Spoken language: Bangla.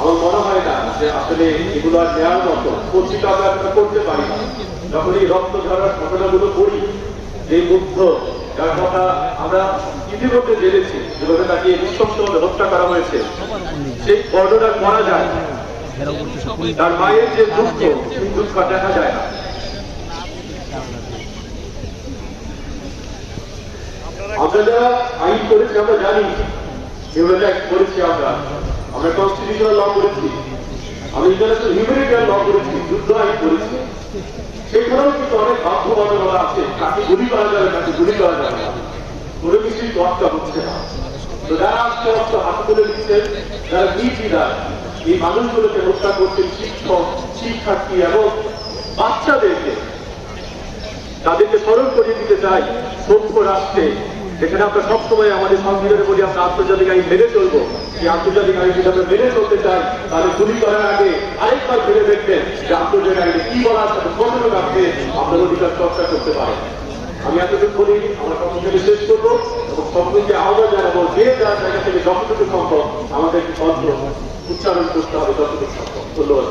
আমার মনে হয় না যে আসলে এগুলো আর নেওয়ার মতো কচিটা আমরা করতে পারি না। যখন এই রক্ত ঝরার ঘটনাগুলো করি যে মুগ্ধ, যার কথা আমরা ইতিমধ্যে জেনেছি, যেভাবে তাকে নৃশংসভাবে হত্যা করা হয়েছে, সেই বর্ণনা করা যায়। তার মায়ের যে দুঃখ সেই দুঃখ দেখা যায় না। আমরা যারা আইন করেছি, আমরা জানি যেগুলো অ্যাক্ট করেছি আমরা। আমরা কনস্টিটিউশনাল ল করেছি। আমরা ইন্টারন্যাশনাল হিউম্যানিটিয়ান ল করেছি, যুদ্ধ আইন করেছি। সেখানেও কিন্তু অনেক বাধ্যবাধকতা আছে। কাকে গুলি করা যাবে কাকে গুলি করা যাবে না। কোনো কিছুই চর্চা হচ্ছে না। তো যারা আজকে অস্ত্র হাতে তুলে দিচ্ছেন যারা নির্বিধার এই মানুষগুলোকে হত্যা করছেন, শিক্ষক, শিক্ষার্থী এবং বাচ্চাদেরকে, তাদেরকে স্মরণ করিয়ে দিতে চাই সভ্য রাষ্ট্রে যেখানে আমরা সবসময় আমাদের সংবিধানে বলি আমরা আন্তর্জাতিক আইন মেনে চলবো। এই আন্তর্জাতিক আইন যদি আমরা মেনে চলতে চাই তাহলে গুলি করার আগে আরেকবার ভেবে দেখবেন যে আন্তর্জাতিক আইনে কি বলা আছে কতটুকু আপনি আপনার অধিকার চর্চা করতে পারেন আমি এতটুকু বলি, আমার কর্মচারী শেষ করব এবং সকলকে আহ্বান জানাব যে যার জায়গা থেকে যতটুকু সম্ভব আমাদের অন্ত্র উচ্চারণ করতে হবে যতটুকু সম্ভব। ধন্যবাদ।